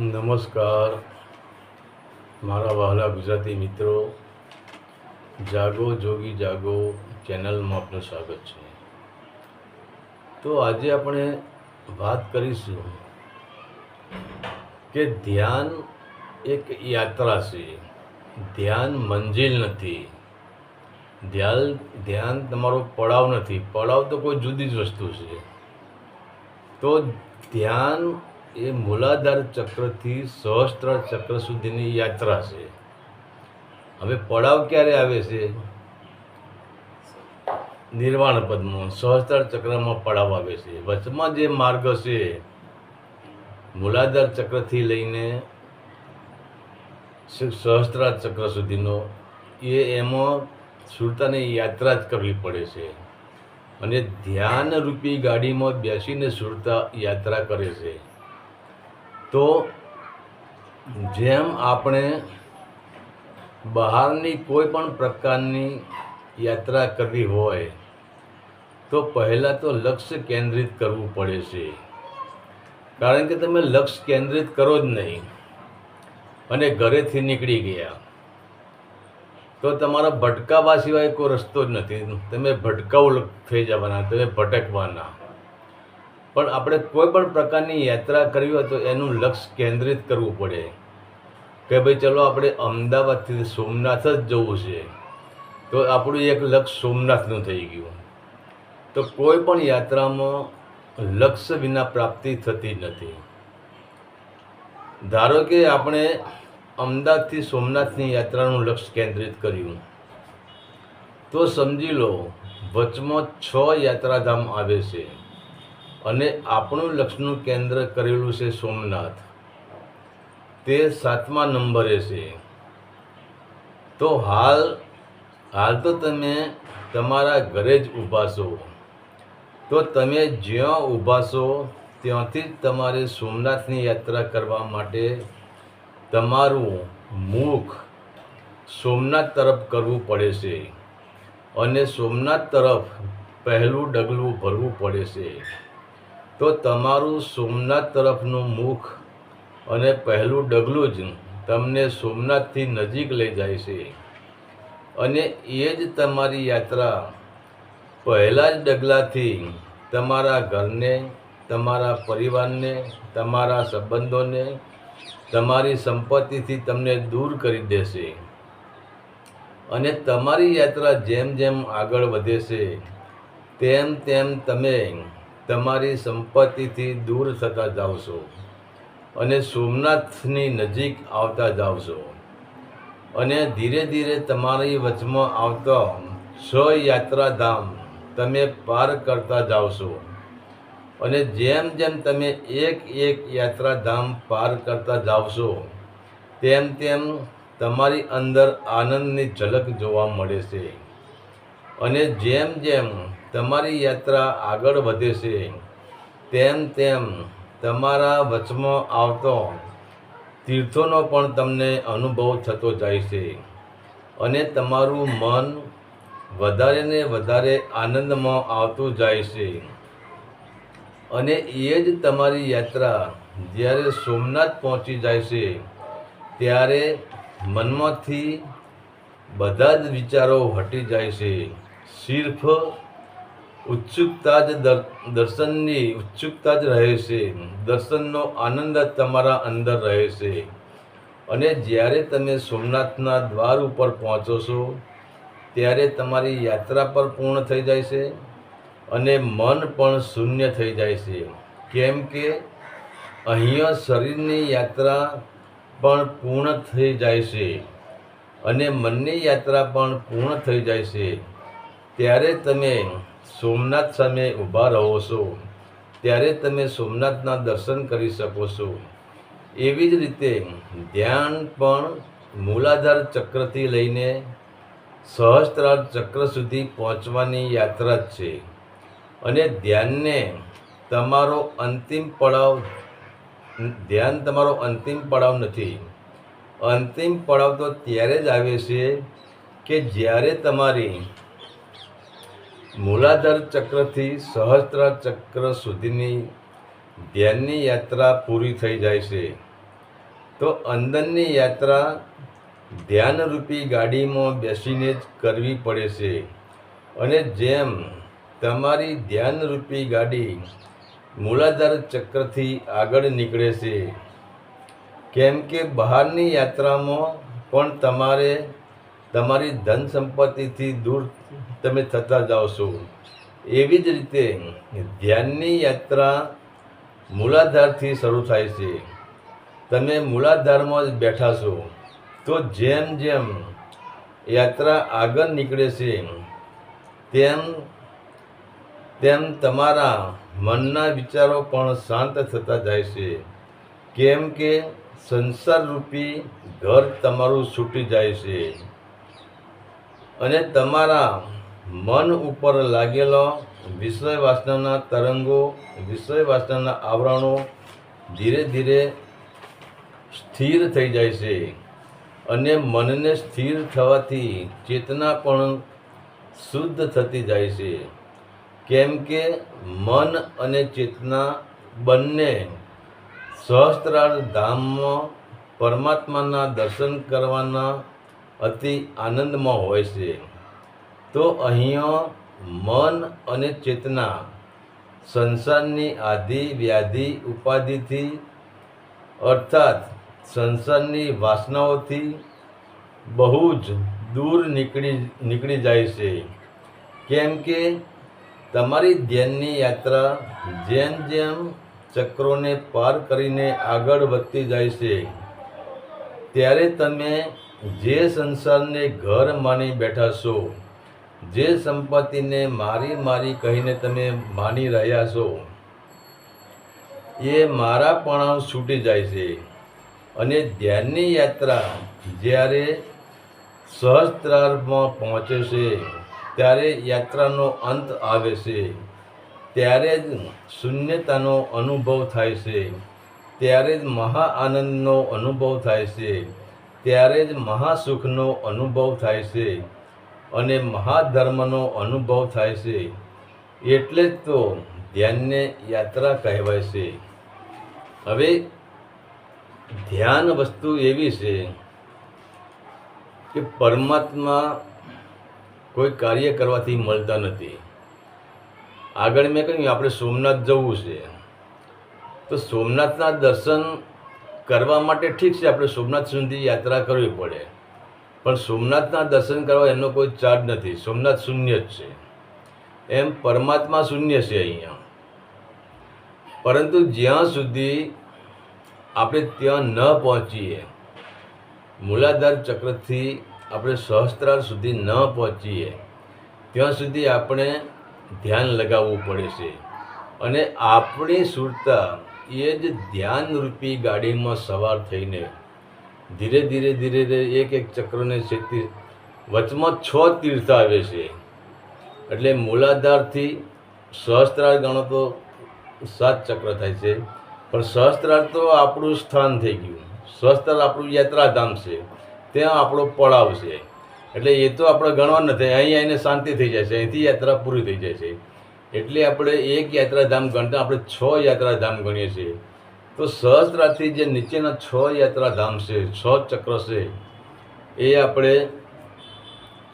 નમસ્કાર. મારા વહાલા ગુજરાતી મિત્રો, જાગો, જોગી જાગો ચેનલમાં આપનું સ્વાગત છે. તો આજે આપણે વાત કરીશું કે ધ્યાન એક યાત્રા છે. ધ્યાન મંજિલ નથી. ધ્યાન ધ્યાન તમારો પડાવ નથી. પડાવ તો કોઈ જુદી જ વસ્તુ છે. તો ધ્યાન એ મૂલાધાર ચક્રથી સહસ્ત્ર ચક્ર સુધીની યાત્રા છે. હવે પડાવ ક્યારે આવે છે? નિર્વાણ પદમાં. સહસ્ત્ર ચક્રમાં પડાવ આવે છે. વચમાં જે માર્ગ છે, મૂલાધાર ચક્રથી લઈને સહસ્ત્ર ચક્ર સુધીનો, એ એમાં સુરતાની યાત્રા જ કરવી પડે છે. અને ધ્યાન રૂપી ગાડીમાં બેસીને સુરતા યાત્રા કરે છે. તો જેમ આપણે બહારની કોઈ પણ પ્રકારની યાત્રા કરવી હોય, તો પહેલાં તો લક્ષ્ય કેન્દ્રિત કરવું પડે છે. કારણ કે તમે લક્ષ્ય કેન્દ્રિત કરો જ નહીં અને ઘરેથી નીકળી ગયા. તો તમારા ભટકાવા સિવાય કોઈ રસ્તો જ નથી. તમે ભટકાઉ થઈ જવાના તમે ભટકવાના. પણ આપણે કોઈ પણ પ્રકારની યાત્રા કરવી હોય તો એનું લક્ષ્ય કેન્દ્રિત કરવું પડે. કે ભાઈ ચલો આપણે અમદાવાદથી સોમનાથ જ જવું છે. તો આપણું એક લક્ષ્ય સોમનાથનું થઈ ગયું. તો કોઈ પણ યાત્રામાં લક્ષ્ય વિના પ્રાપ્તિ થતી નથી. ધારો કે આપણે અમદાવાદથી સોમનાથની યાત્રાનું લક્ષ્ય કેન્દ્રિત કર્યું. તો સમજી લો, વચમાં છ યાત્રાધામ આવે છે. અને આપણું લક્ષનું કેન્દ્ર કરેલું છે સોમનાથ. તે સાતમા નંબરે છે. તો હાલ હાલ તો તમે તમારા ઘરે જ ઊભા છો. તો તમે જ્યાં ઊભા છો, ત્યાંથી જ તમારે સોમનાથની યાત્રા કરવા માટે તમારું મુખ સોમનાથ તરફ કરવું પડે છે. અને સોમનાથ તરફ પહેલું ડગલું ભરવું પડે છે. તો તમારું સોમનાથ તરફનું મુખ અને પહેલું ડગલું જ તમને સોમનાથથી નજીક લઈ જાય છે. અને એ જ તમારી યાત્રા પહેલા જ ડગલાથી તમારા ઘરને, તમારા પરિવારને, તમારા સંબંધોને, તમારી સંપત્તિથી તમને દૂર કરી દેશે. અને તમારી યાત્રા જેમ જેમ આગળ વધે છે, તેમ તેમ તમે તમારી સંપત્તિથી દૂર થતા છો અને સોમનાથની નજીક આવતા છો. અને ધીરે ધીરે તમારી વચમાં આવતો સ્વયાત્રાધામ યાત્રાધામ તમે પાર કરતા છો. અને જેમ જેમ તમે એક એક યાત્રાધામ પાર કરતા છો, તેમ તેમ તમારી અંદર આનંદની ઝલક જોવા મળે છે. અને જેમ જેમ તમારી યાત્રા આગળ વધે છે, તેમ તેમ તમારા વચમાં આવતો તીર્થોનો પણ તમને અનુભવ થતો જાય છે અને તમારું મન વધારે ને વધારે આનંદમાં આવતું જાય છે. અને એ જ તમારી યાત્રા જ્યારે સોમનાથ પહોંચી જાય છે, ત્યારે મનમાંથી બધા જ વિચારો હટી જાય છે. સિર્ફ ઉત્સુકતા જ દર- દર્શનની ઉત્સુકતા જ રહે છે. દર્શનનો આનંદ જ તમારા અંદર રહે છે. અને જ્યારે તમે સોમનાથના દ્વાર ઉપર પહોંચો છો, ત્યારે તમારી યાત્રા પર પૂર્ણ થઈ જાય છે અને મન પણ શૂન્ય થઈ જાય છે. કેમ કે અહીંયા શરીરની યાત્રા પણ પૂર્ણ થઈ જાય છે અને મનની યાત્રા પણ પૂર્ણ થઈ જાય છે. ત્યારે તમે સોમનાથ સામે ઊભા રહો છો, ત્યારે તમે સોમનાથના દર્શન કરી શકો છો. એવી જ રીતે ધ્યાન પણ મૂલાધાર ચક્રથી લઈને સહસ્ત્રાર ચક્ર સુધી પહોંચવાની યાત્રા જ છે. અને ધ્યાનને તમારો અંતિમ પડાવ, ધ્યાન તમારો અંતિમ પડાવ નથી. અંતિમ પડાવ તો ત્યારે જ આવે છે કે જ્યારે તમારી મૂલાધાર ચક્રથી સહસ્ત્ર ચક્ર સુધીની ધ્યાનની યાત્રા પૂરી થઈ જાય છે. તો અંદરની યાત્રા ધ્યાનરૂપી ગાડીમાં બેસીને જ કરવી પડે છે. અને જેમ તમારી ધ્યાનરૂપી ગાડી મૂલાધાર ચક્રથી આગળ નીકળે છે, કેમ કે બહારની યાત્રામાં પણ તમારે તમારી ધન સંપત્તિથી દૂર તમે થતા જાઓ છો. એવી જ રીતે ધ્યાનની યાત્રા મૂલાધારથી શરૂ થાય છે. તમે મૂલાધારમાં જ બેઠા છો. તો જેમ જેમ યાત્રા આગળ નીકળે છે તેમ તેમ તમારા મનના વિચારો પણ શાંત થતા જાય છે. કેમ કે સંસારરૂપી ઘર તમારું છૂટી જાય છે. અને તમારા મન ઉપર લાગેલો વિષય વાસનાના તરંગો, વિષય વાસનાના આવરણો ધીરે ધીરે સ્થિર થઈ જાય છે અને મનને સ્થિર થવાથી ચેતના પણ શુદ્ધ થતી જાય છે. કેમ કે મન અને ચેતના બંને સહસ્ત્રાર ધામમાં પરમાત્માના દર્શન કરવાના અતિ આનંદમાં હોય છે. તો અહીંયા મન અને ચેતના સંસારની આધિ વ્યાધિ ઉપાધિથી અર્થાત સંસારની વાસનાઓથી બહુ જ દૂર નીકળી નીકળી જાય છે. કેમ કે તમારી ધ્યાનની યાત્રા જેમ જેમ ચક્રોને પાર કરીને આગળ વધતી જાય છે, ત્યારે તમે જે સંસારને ઘર માની બેઠા છો જે સંપત્તિને મારી મારી કહીને તમે માની રહ્યા છો, એ મારા પણ છૂટી જાય છે. અને ધ્યાનની યાત્રા જ્યારે સહસ્ત્રારમાં પહોંચે છે, ત્યારે યાત્રાનો અંત આવે છે, ત્યારે જ શૂન્યતાનો અનુભવ થાય છે, ત્યારે જ મહાઆનંદનો અનુભવ થાય છે, ત્યારે જ મહાસુખનો અનુભવ થાય છે અને મહાધર્મનો અનુભવ થાય છે. એટલે જ તો ધ્યાનને યાત્રા કહેવાય છે. હવે ધ્યાન વસ્તુ એવી છે કે પરમાત્મા કોઈ કાર્ય કરવાથી મળતા નથી. આગળ મેં કહ્યું આપણે સોમનાથ જવું છે. તો સોમનાથના દર્શન કરવા માટે ઠીક છે, આપણે સોમનાથ સુધી યાત્રા કરવી પડે. પણ સોમનાથના દર્શન કરવા એનો કોઈ ચાર્જ નથી. સોમનાથ શૂન્ય જ છે. એમ પરમાત્મા શૂન્ય છે અહીંયા. પરંતુ જ્યાં સુધી આપણે ત્યાં ન પહોંચીએ, મૂલાધાર ચક્રથી આપણે સહસ્ત્રાર સુધી ન પહોંચીએ, ત્યાં સુધી આપણે ધ્યાન લગાવવું પડે છે. અને આપણી સુરતા એ જ ધ્યાનરૂપી ગાડીમાં સવાર થઈને ધીરે ધીરે ધીરે ધીરે એક એક ચક્રને છે વચમાં છ તીર્થ આવે છે. એટલે મૂલાધારથી સહસ્ત્રાર ગણો તો સાત ચક્ર થાય છે. પણ સહસ્ત્રાર તો આપણું સ્થાન થઈ ગયું. સહસ્ત્રાર આપણું યાત્રાધામ છે. ત્યાં આપણો પડાવ છે. એટલે એ તો આપણે ગણવા નથી અહીં એને શાંતિ થઈ જાય છે. અહીંથી યાત્રા પૂરી થઈ જાય છે. એટલે આપણે એક યાત્રાધામ ગણતા આપણે છ યાત્રાધામ ગણીએ છીએ. તો સહસ્ત્રાથી જે નીચેના છ યાત્રાધામ છે, છ ચક્ર છે, એ આપણે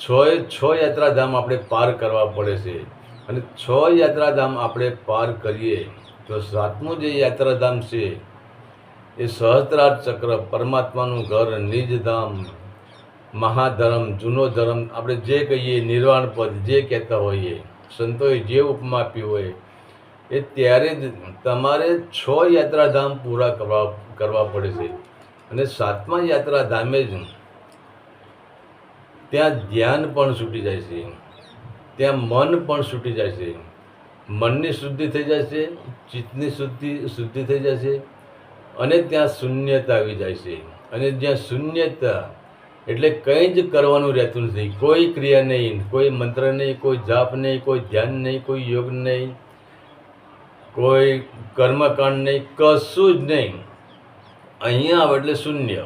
છ છ યાત્રાધામ આપણે પાર કરવા પડે છે. અને છ યાત્રાધામ આપણે પાર કરીએ, તો સાતમું જે યાત્રાધામ છે, એ સહસ્ત્રાર્થ ચક્ર, પરમાત્માનું ઘર નિજધામ મહાધર્મ, જૂનો ધર્મ, આપણે જે કહીએ નિર્વાણ પદ, જે કહેતા હોઈએ, સંતોએ જે ઉપમા આપી હોય એ ત્યારે જ તમારે છ યાત્રાધામ પૂરા કરવા કરવા પડે છે. અને સાતમા યાત્રાધામે જ ત્યાં ધ્યાન પણ છૂટી જાય છે. ત્યાં મન પણ છૂટી જાય છે. મનની શુદ્ધિ થઈ જાય છે, ચિત્તની શુદ્ધિ શુદ્ધિ થઈ જાય છે અને ત્યાં શૂન્યતા આવી જાય છે. અને જ્યાં શૂન્યતા એટલે કંઈ જ કરવાનું રહેતું નથી. કોઈ ક્રિયા નહીં, કોઈ મંત્ર નહીં, કોઈ જાપ નહીં, કોઈ ધ્યાન નહીં, કોઈ યોગ નહીં. કોઈ કર્મકાંડ નહીં, કશું જ નહીં. અહીંયા આવે એટલે શૂન્ય.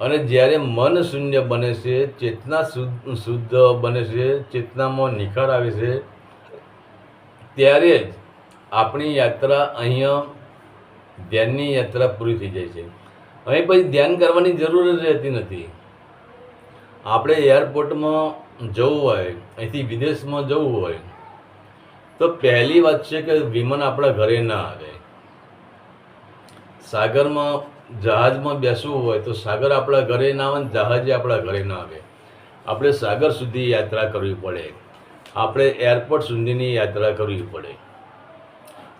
અને જ્યારે મન શૂન્ય બને છે, ચેતના શુદ્ધ બને છે, ચેતનામાં નિખાર આવે છે, ત્યારે જ આપણી યાત્રા અહીંયા ધ્યાનની યાત્રા પૂરી થઈ જાય છે. અહીં પછી ધ્યાન કરવાની જરૂર જ રહેતી નથી. આપણે એરપોર્ટમાં જવું હોય, અહીંથી વિદેશમાં જવું હોય તો પહેલી વાત છે કે વિમાન આપણા ઘરે ના આવે. સાગરમાં જહાજમાં બેસવું હોય તો સાગર આપણા ઘરે ના આવે ને જહાજે આપણા ઘરે ના આવે. આપણે સાગર સુધી યાત્રા કરવી પડે. આપણે એરપોર્ટ સુધીની યાત્રા કરવી પડે.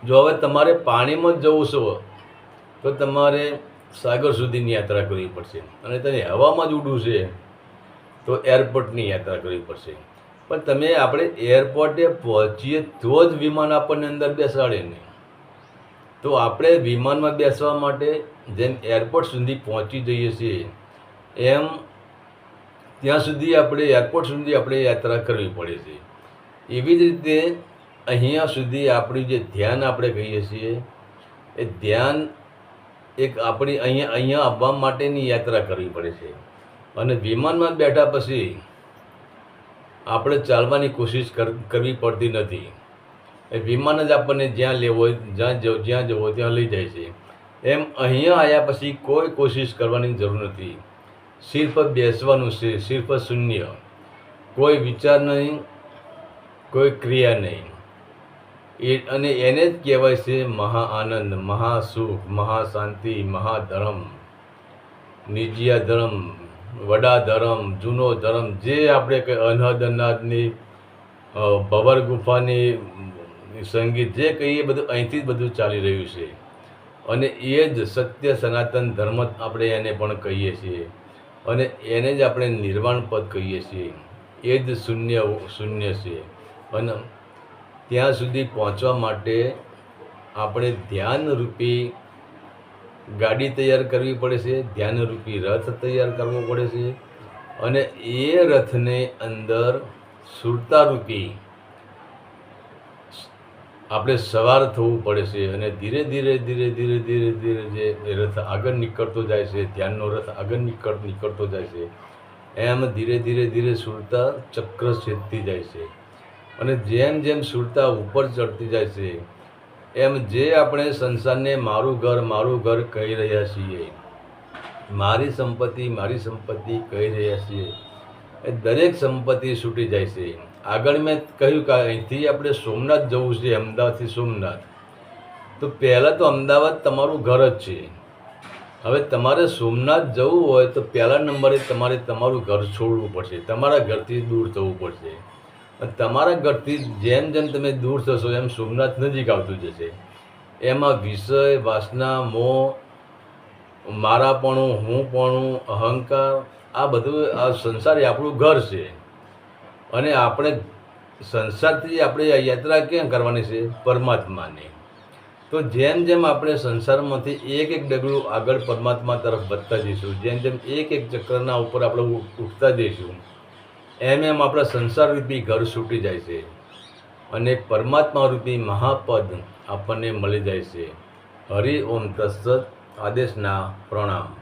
જો હવે તમારે પાણીમાં જ જવું છે તો તમારે સાગર સુધીની યાત્રા કરવી પડશે. અને તને હવામાં જ ઉડવું છે તો એરપોર્ટની યાત્રા કરવી પડશે. પણ તમે આપણે એરપોર્ટે પહોંચીએ તો જ વિમાન આપણને અંદર બેસાડે નહીં. તો આપણે વિમાનમાં બેસવા માટે જેમ એરપોર્ટ સુધી પહોંચી જઈએ છીએ, એમ ત્યાં સુધી આપણે એરપોર્ટ સુધી આપણે યાત્રા કરવી પડે છે. એવી જ રીતે અહીંયા સુધી આપણી જે ધ્યાન આપણે કહીએ છીએ, એ ધ્યાન એક આપણી અહીંયા અહીંયા આવવા માટેની યાત્રા કરવી પડે છે. અને વિમાનમાં બેઠા પછી આપણે ચાલવાની કોશિશ કર, કરવી પડતી નથી. એ વિમાન જ આપણને જ્યાં લેવો જ્યાં જવો જ્યાં જવો ત્યાં લઈ જાય છે. એમ અહીંયા આવ્યા પછી કોઈ કોશિશ કરવાની જરૂર નથી. સિર્ફ બેસવાનું છે સિર્ફ શૂન્ય. કોઈ વિચાર નહીં, કોઈ ક્રિયા નહીં. એ, અને એને જ કહેવાય છે મહા આનંદ મહાસુખ મહાશાંતિ મહાધર્મ નિજિયા ધર્મ વડા ધર્મ, જૂનો ધર્મ, જે આપણે કંઈ અનહદ અનાદની ભવર ગુફાની સંગીત, જે કહીએ બધું અહીંથી જ બધું ચાલી રહ્યું છે. અને એ જ સત્ય સનાતન ધર્મ આપણે એને પણ કહીએ છીએ. અને એને જ આપણે નિર્વાણ પદ કહીએ છીએ. એ જ શૂન્ય શૂન્ય છે. અને ત્યાં સુધી પહોંચવા માટે આપણે ધ્યાનરૂપી ગાડી તૈયાર કરવી પડે છે, ધ્યાનરૂપી રથ તૈયાર કરવો પડે છે અને એ રથને અંદર સુરતારૂપી આપણે સવાર થવું પડે છે અને ધીરે ધીરે ધીરે ધીરે ધીરે ધીરે જે રથ આગળ નીકળતો જાય છે, ધ્યાનનો રથ આગળ નીકળ નીકળતો જાય છે, એમ ધીરે ધીરે ધીરે સુરતા ચક્ર છેદતી જાય છે અને જેમ જેમ સુરતા ઉપર ચડતી જાય છે એમ જે આપણે સંસારને મારું ઘર મારું ઘર કહી રહ્યા છીએ, મારી સંપત્તિ મારી સંપત્તિ કહી રહ્યા છીએ, એ દરેક સંપત્તિ છૂટી જાય છે. આગળ મેં કહ્યું કે અહીંથી આપણે સોમનાથ જવું છે, અમદાવાદથી સોમનાથ. તો પહેલાં તો અમદાવાદ તમારું ઘર જ છે. હવે તમારે સોમનાથ જવું હોય તો પહેલા નંબરે તમારે તમારું ઘર છોડવું પડશે, તમારા ઘરથી દૂર થવું પડશે. તમારા ઘરથી જેમ જેમ તમે દૂર થશો, એમ સોમનાથ નજીક આવતું જશે. એમાં વિષય, વાસના, મોહ, મારાપણું, હુંપણું, અહંકાર, આ બધું, આ સંસાર એ આપણું ઘર છે. અને આપણે સંસારથી આપણે યાત્રા ક્યાં કરવાની છે? પરમાત્માની. તો જેમ જેમ આપણે સંસારમાંથી એક એક ડગલું આગળ પરમાત્મા તરફ વધતા જઈશું, જેમ જેમ એક એક ચક્રના ઉપર આપણે ઉઠતા જઈશું એમ એમ આપણા સંસાર રૂપી ઘર છૂટી જાય છે અને પરમાત્મા રૂપી મહાપદ આપણને મળી જાય છે. હરિ ઓમ તસ્ત આદેશના પ્રણામ.